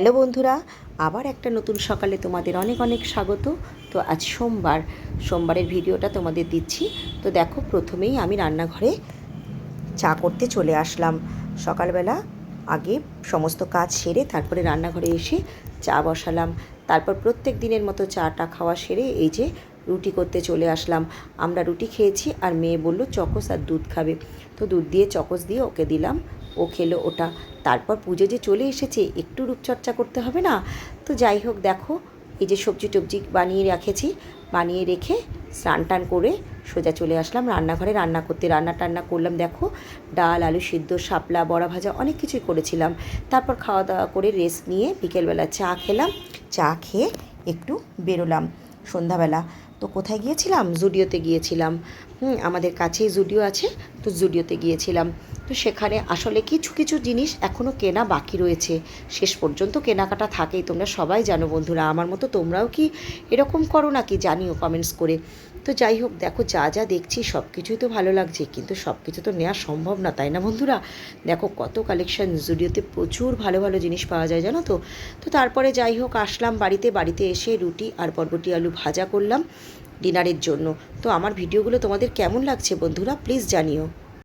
Hello বন্ধুরা, আবার একটা নতুন সকালে তোমাদের অনেক অনেক স্বাগত। তো আজ সোমবার, সোমবারের ভিডিওটা তোমাদের দিচ্ছি। তো দেখো, প্রথমেই আমি রান্নাঘরে চা করতে চলে আসলাম। সকালবেলা আগে সমস্ত কাজ সেরে তারপরে রান্নাঘরে এসে চা বসালাম। তারপর প্রত্যেক দিনের মতো চাটা খাওয়া সেরে এই যে রুটি করতে চলে আসলাম। আমরা রুটি খেয়েছি আর মেয়ে বলল, চকস আর দুধ খাবে। তো দুধ দিয়ে চকস দিয়ে ওকে দিলাম। ও খেলো ওটা। তারপর পুজো যে চলে এসেছে, একটু রূপচর্চা করতে হবে না? তো যাই হোক, দেখো, এই যে সবজি টবজি বানিয়ে রেখেছি। বানিয়ে রেখে স্নান টান করে সোজা চলে আসলাম রান্নাঘরে। রান্না করতে রান্না টান্না করলাম, দেখো, ডাল, আলু সিদ্ধ, শাপলা, বড়া ভাজা অনেক কিছুই করেছিলাম। তারপর খাওয়া দাওয়া করে রেস্ট নিয়ে বিকেলবেলা চা খেলাম। চা খেয়ে একটু বেরোলাম সন্ধ্যাবেলা। তো কোথায় গিয়েছিলাম? জুডিওতে গিয়েছিলাম। হুম আমাদের কাছেই জুডিও আছে। তো জুডিওতে গিয়েছিলাম। তো সেখানে আসলে কিছু কিছু জিনিস এখনও কেনা বাকি রয়েছে। শেষ পর্যন্ত কেনাকাটা থাকেই, তোমরা সবাই জানো বন্ধুরা। আমার মতো তোমরাও কি এরকম করো নাকি জানিও কমেন্টস করে। তো যাই হোক, দেখো যা যা দেখছি সব কিছুই তো ভালো লাগছে, কিন্তু সব কিছু তো নেওয়া সম্ভব না, তাই না বন্ধুরা? দেখো কত কালেকশন জুডিওতে প্রচুর ভালো ভালো জিনিস পাওয়া যায়, জানো তো? তো তারপরে যাই হোক, আসলাম বাড়িতে বাড়িতে এসে রুটি আর বরবটি আলু ভাজা করলাম। ডিনারের জন্য। তো আমার ভিডিওগুলো তোমাদের কেমন লাগছে বন্ধুরা প্লিজ জানিও।